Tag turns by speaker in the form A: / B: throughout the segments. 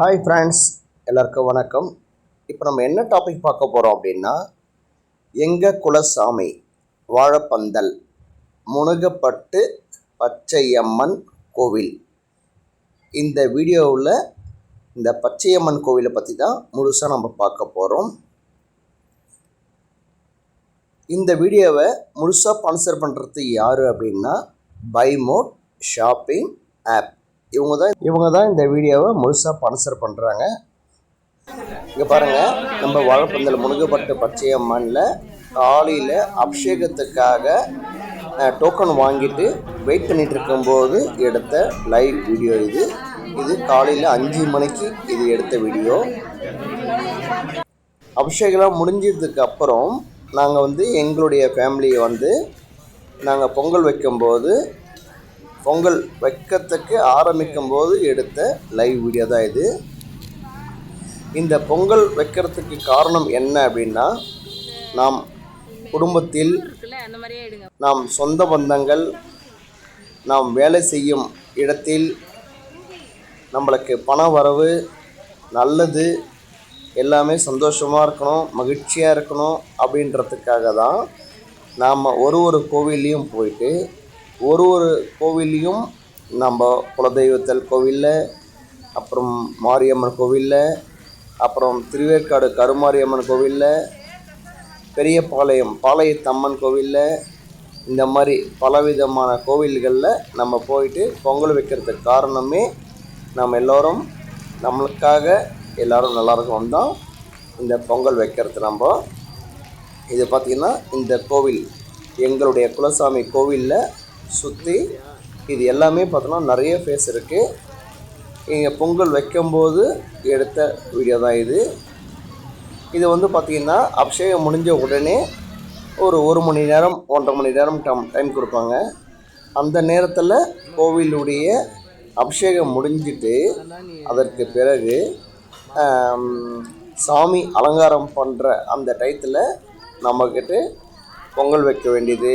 A: Hi friends எல்லாருக்கும் வணக்கம். இப்போ நம்ம என்ன டாபிக் பார்க்க போகிறோம் அப்படின்னா எங்கள் குலசாமி வாழைப்பந்தல் முனுகப்பட்டு பச்சையம்மன் கோவில். இந்த வீடியோவில் இந்த பச்சையம்மன் கோவிலை பற்றி தான் முழுசாக நம்ம பார்க்க போகிறோம் இந்த வீடியோவை முழுசாக ஸ்பான்சர் பண்ணுறது யார் அப்படின்னா பைமோட் ஷாப்பிங் ஆப் இவங்க தான் இவங்க தான் இந்த வீடியோவை முழுசாக ஸ்பான்சர் பண்ணுறாங்க இங்கே பாருங்கள் நம்ம வாழைப்பந்தல் முருகப்பட்டு பச்சையம்மனில் காலையில் அபிஷேகத்துக்காக டோக்கன் வாங்கிட்டு வெயிட் பண்ணிகிட்டு இருக்கும்போது எடுத்த லைவ் வீடியோ இது. இது காலையில் அஞ்சு மணிக்கு இது எடுத்த வீடியோ அபிஷேகம்லாம் முடிஞ்சதுக்கு அப்புறம் நாங்கள் வந்து எங்களுடைய ஃபேமிலியை வந்து நாங்கள் பொங்கல் வைக்கும்போது பொங்கல் வைக்கிறதுக்கு ஆரம்பிக்கும் போது எடுத்த லைவ் வீடியோ தான் இது. இந்த பொங்கல் வைக்கிறதுக்கு காரணம் என்ன அப்படின்னா நாம் குடும்பத்தில் நாம் சொந்த பந்தங்கள் நாம் வேலை செய்யும் இடத்தில் நம்மளுக்கு பண வரவு நல்லது எல்லாமே சந்தோஷமாக இருக்கணும் மகிழ்ச்சியாக இருக்கணும் அப்படின்றதுக்காக தான் நாம் ஒரு ஒரு கோவில்லையும் போயிட்டு ஒரு ஒரு கோவில்லையும் நம்ம குலதெய்வத்தல் கோவிலில் அப்புறம் மாரியம்மன் கோவிலில் அப்புறம் திருவேற்காடு கருமாரியம்மன் கோவிலில் பெரியபாளையம் பாளையத்தம்மன் கோவிலில் இந்த மாதிரி பலவிதமான கோவில்களில் நம்ம போயிட்டு பொங்கல் வைக்கிறதுக்கு காரணமே நம்ம எல்லோரும் நம்மளுக்காக எல்லோரும் நல்லா இருக்கணும் தான் இந்த பொங்கல் வைக்கிறது நம்ம. இது பார்த்திங்கன்னா இந்த கோவில் எங்களுடைய குலசாமி கோவிலில் சுற்றி இது எல்லாமே பார்த்தோன்னா நிறைய ஃபேஸ் இருக்குது இங்கே பொங்கல் வைக்கும்போது எடுத்த வீடியோ தான் இது. இது வந்து பார்த்திங்கன்னா அபிஷேகம் முடிஞ்ச உடனே ஒரு ஒரு மணி நேரம் ஒன்றரை மணி நேரம் டம் டைம் கொடுப்பாங்க. அந்த நேரத்தில் கோவிலுடைய அபிஷேகம் முடிஞ்சிட்டு அதற்கு பிறகு சாமி அலங்காரம் பண்ணுற அந்த டயத்தில் நம்மக்கிட்ட பொங்கல் வைக்க வேண்டியது.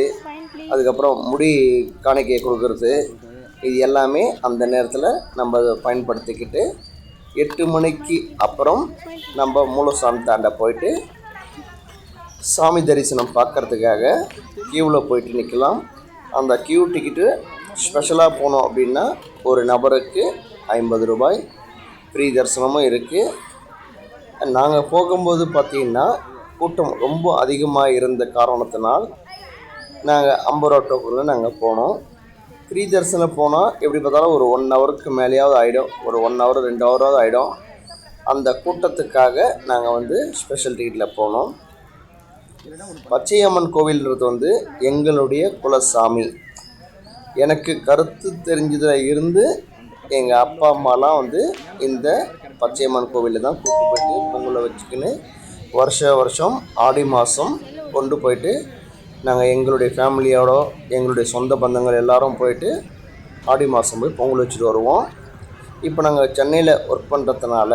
A: அதுக்கப்புறம் முடி காணிக்கை கொடுக்கறது. இது எல்லாமே அந்த நேரத்தில் நம்ம அதை பயன்படுத்திக்கிட்டு எட்டு மணிக்கு அப்புறம் நம்ம மூலசாமி தாண்ட போயிட்டு சாமி தரிசனம் பார்க்கறதுக்காக கியூவில் போயிட்டு நிற்கலாம். அந்த கியூ டிக்கெட்டு ஸ்பெஷலாக போனோம் அப்படின்னா ஒரு நபருக்கு ஐம்பது ரூபாய் ஃப்ரீ தரிசனமும் இருக்குது நாங்கள் போகும்போது பார்த்திங்கன்னா கூட்டம் ரொம்ப அதிகமாக இருந்த காரணத்தினால் நாங்கள் ஐம்பது ரூபா டோக்கனில் நாங்கள் போனோம். ஃப்ரீ தரிசனம் போனால் எப்படி பார்த்தாலும் ஒரு ஒன் ஹவருக்கு மேலேயாவது ஆகிடும் ஒரு ஒன் ஹவர் ரெண்டு ஹவராவது ஆகிடும் அந்த கூட்டத்துக்காக நாங்கள் வந்து ஸ்பெஷல் டிக்கெட்டில் போனோம். பச்சையம்மன் கோவில்ன்றது வந்து எங்களுடைய குலசாமி. எனக்கு கருத்து தெரிஞ்சதில் இருந்து எங்கள் அப்பா அம்மாலாம் வந்து இந்த பச்சையம்மன் கோவிலில் தான் கூட்டு போயிட்டு பொங்கலை வச்சுக்கின்னு வருஷ வருஷம் ஆடி மாதம் கொண்டு போயிட்டு நாங்கள் எங்களுடைய ஃபேமிலியோட எங்களுடைய சொந்த பந்தங்கள் எல்லாரும் போயிட்டு ஆடி மாதம் போய் பொங்கல் வச்சுட்டு வருவோம். இப்போ நாங்கள் சென்னையில் ஒர்க் பண்ணுறதுனால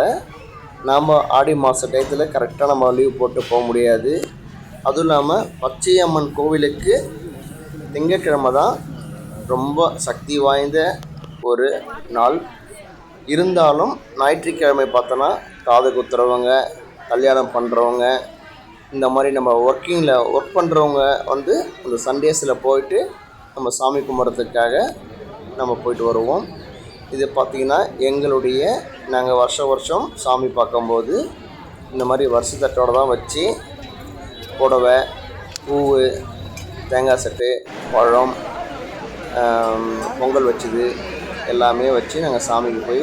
A: நாம் ஆடி மாத டயத்தில் கரெக்டாக நம்ம லீவ் போட்டு போக முடியாது. அதுவும் இல்லாமல் பச்சையம்மன் கோவிலுக்கு திங்கட்கிழமை தான் ரொம்ப சக்தி வாய்ந்த ஒரு நாள். இருந்தாலும் ஞாயிற்றுக்கிழமை பார்த்தோன்னா காது குத்துறவங்க கல்யாணம் பண்ணுறவங்க இந்த மாதிரி நம்ம ஒர்க்கிங்கில் ஒர்க் பண்ணுறவங்க வந்து அந்த சண்டேஸில் போயிட்டு நம்ம சாமி கும்பிட்றதுக்காக நம்ம போயிட்டு வருவோம். இது பார்த்திங்கன்னா எங்களுடைய நாங்கள் வருஷம் வருஷம் சாமி பார்க்கும்போது இந்த மாதிரி வருஷத்தட்டோடு தான் வச்சு புடவை பூவு தேங்காய் சட்டு பழம் பொங்கல் வச்சது எல்லாமே வச்சு நாங்கள் சாமிக்கு போய்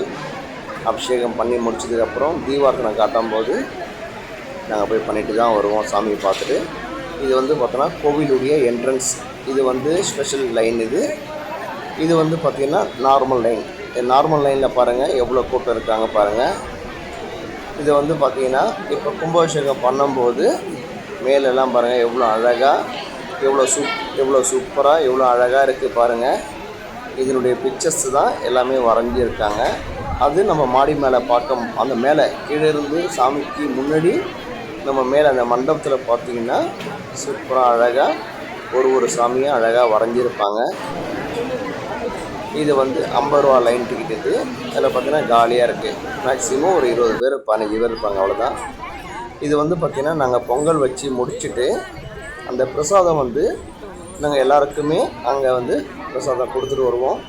A: அபிஷேகம் பண்ணி முடிச்சதுக்கப்புறம் தீபார்த்தனை காட்டும் போது நாங்கள் போய் பண்ணிட்டு தான் வருவோம் சாமியை பார்த்துட்டு. இது வந்து பார்த்தோன்னா கோவிலுடைய என்ட்ரன்ஸ் இது வந்து ஸ்பெஷல் லைன் இது. இது வந்து பார்த்திங்கன்னா நார்மல் லைன் நார்மல் லைனில் பாருங்கள் எவ்வளோ கூட்டம் இருக்காங்க பாருங்கள் இது வந்து பார்த்திங்கன்னா இப்போ கும்பாபிஷேகம் பண்ணும்போது மேலெல்லாம் பாருங்கள் எவ்வளோ அழகாக எவ்வளோ சூப் எவ்வளோ சூப்பராக எவ்வளோ அழகாக இருக்குது பாருங்கள் இதனுடைய பிக்சர்ஸ் தான் எல்லாமே வரைஞ்சிருக்காங்க. அது நம்ம மாடி மேலே பார்க்க அந்த மேலே கீழே இருந்து சாமிக்கு முன்னாடி நம்ம மேலே அந்த மண்டபத்தில் பார்த்தீங்கன்னா சூப்பராக அழகாக ஒரு ஒரு சாமியும் அழகாக வரைஞ்சிருப்பாங்க. இது வந்து ஐம்பது ரூபா லைன் டிக்கெட் இது. அதில் பார்த்தீங்கன்னா காலியாக இருக்குது மேக்ஸிமம் ஒரு இருபது பேர் பதினஞ்சு பேர் இருப்பாங்க அவ்வளோதான் இது வந்து பார்த்திங்கன்னா நாங்கள் பொங்கல் வச்சு முடிச்சுட்டு அந்த பிரசாதம் வந்து நாங்கள் எல்லாருக்குமே அங்கே வந்து பிரசாதம் கொடுத்துட்டு வருவோம்.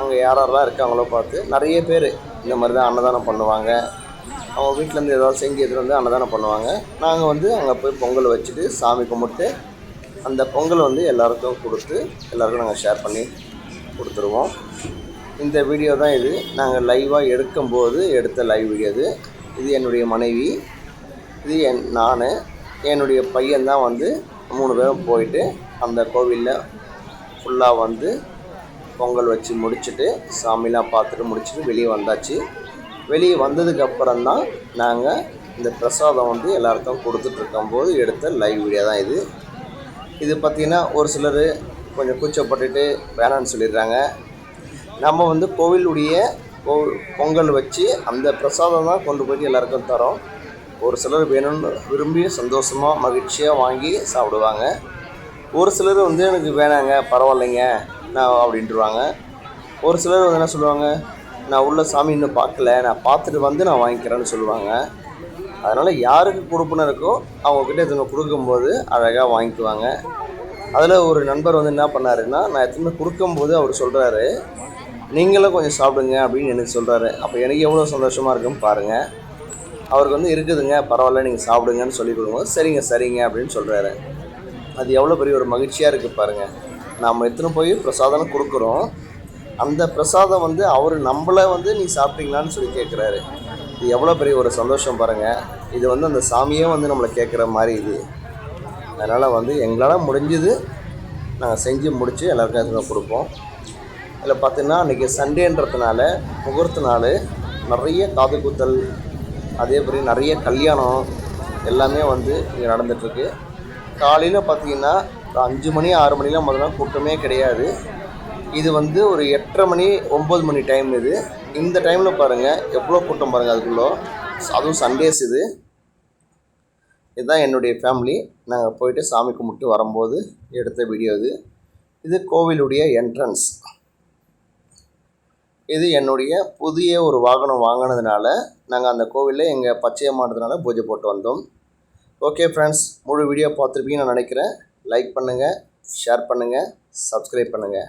A: அங்கே யார் யாரெல்லாம் இருக்காங்களோ பார்த்து நிறைய பேர் இந்த மாதிரி தான் அன்னதானம் பண்ணுவாங்க. அவங்க வீட்டிலேருந்து ஏதாவது செஞ்சு எடுத்துகிட்டு வந்து அன்னதானம் பண்ணுவாங்க. நாங்கள் வந்து அங்கே போய் பொங்கல் வச்சுட்டு சாமி கும்பிட்டு அந்த பொங்கல் வந்து எல்லாருக்கும் கொடுத்து எல்லாருக்கும் நாங்கள் ஷேர் பண்ணி கொடுத்துருவோம். இந்த வீடியோ தான் இது. நாங்கள் லைவாக எடுக்கும்போது எடுத்த லைவ் வீடியோ இது. இது என்னுடைய மனைவி. இது என் நான். என்னுடைய பையன் தான் வந்து மூணு பேரும் போயிட்டு அந்த கோவிலில் ஃபுல்லாக வந்து பொங்கல் வச்சு முடிச்சுட்டு சாமிலாம் பார்த்துட்டு முடிச்சுட்டு வெளியே வந்தாச்சு. வெளியே வந்ததுக்கு அப்புறம் தான் நாங்கள் இந்த பிரசாதம் வந்து எல்லாருக்கும் கொடுத்துட்ருக்கும் போது எடுத்த லைவ் வீடியோ தான் இது. இது பார்த்திங்கன்னா ஒரு சிலர் கொஞ்சம் கூச்சப்பட்டுட்டு வேணான்னு சொல்லிடுறாங்க. நம்ம வந்து கோவிலுடைய பொங்கல் வச்சு அந்த பிரசாதம் தான் கொண்டு போய் எல்லாருக்கும் தரோம். ஒரு சிலர் வேணும்னு விரும்பி சந்தோஷமாக மகிழ்ச்சியாக வாங்கி சாப்பிடுவாங்க. ஒரு சிலர் வந்து எனக்கு வேணாங்க பரவாயில்லைங்க நான் அப்படின்ட்டுருவாங்க ஒரு சிலர் வந்து என்ன சொல்லுவாங்க நான் உள்ள சாமி இன்னும் பார்க்கல நான் பார்த்துட்டு வந்து நான் வாங்கிக்கிறேன்னு சொல்லுவாங்க. அதனால் யாருக்கு கொடுப்புன்னு இருக்கோ அவங்கக்கிட்ட இதுங்க கொடுக்கும்போது அழகாக வாங்கிக்குவாங்க. அதில் ஒரு நண்பர் வந்து என்ன பண்ணாருன்னா நான் எத்தனை கொடுக்கும்போது அவர் சொல்கிறாரு நீங்களும் கொஞ்சம் சாப்பிடுங்க அப்படின்னு எனக்கு சொல்கிறாரு அப்போ எனக்கு எவ்வளோ சந்தோஷமாக இருக்குன்னு பாருங்கள் அவருக்கு வந்து இருக்குதுங்க பரவாயில்ல நீங்கள் சாப்பிடுங்கன்னு சொல்லி கொடுக்கும்போது சரிங்க சரிங்க அப்படின்னு சொல்கிறாரு அது எவ்வளோ பெரிய ஒரு மகிழ்ச்சியாக இருக்குது பாருங்கள் நாம் எத்தனை போய் பிரசாதம் கொடுக்குறோம் அந்த பிரசாதம் வந்து அவர் நம்மளை வந்து நீ சாப்பிட்டீங்களான்னு சொல்லி கேட்குறாரு இது எவ்வளோ பெரிய ஒரு சந்தோஷம் பாருங்கள் இது வந்து அந்த சாமியே வந்து நம்மளை கேட்குற மாதிரி இது. அதனால் வந்து எங்களால் முடிஞ்சது நாங்கள் செஞ்சு முடித்து எல்லாருக்கும் எடுத்துன்னு கொடுப்போம். இதில் பார்த்தீங்கன்னா அன்றைக்கி சண்டேன்றதுனால முகூர்த்த நாள் நிறைய காது குத்தல் அதே மாதிரி நிறைய கல்யாணம் எல்லாமே வந்து இங்கே நடந்துகிட்ருக்கு காலையில் பார்த்தீங்கன்னா ஒரு அஞ்சு மணி ஆறு மணிலாம் முதல்ல கூட்டமே கிடையாது. இது வந்து ஒரு எட்டரை மணி ஒம்பது மணி டைம் இது. இந்த டைமில் பாருங்கள் எவ்வளோ கூட்டம் பாருங்கள் அதுக்குள்ளே. அதுவும் சண்டேஸ் இது. இதுதான் என்னுடைய ஃபேமிலி நாங்கள் போயிட்டு சாமி கும்பிட்டு வரும்போது எடுத்த வீடியோ இது. இது கோவிலுடைய என்ட்ரன்ஸ் இது என்னுடைய புதிய ஒரு வாகனம் வாங்கினதுனால நாங்கள் அந்த கோவிலில் எங்கள் பச்சையம் மாட்டதுனால பூஜை போட்டு வந்தோம். ஓகே ஃப்ரெண்ட்ஸ் முழு வீடியோ பார்த்துருப்பீங்கன்னு நான் நினைக்கிறேன். லைக் பண்ணுங்கள் ஷேர் பண்ணுங்கள் சப்ஸ்கிரைப் பண்ணுங்கள்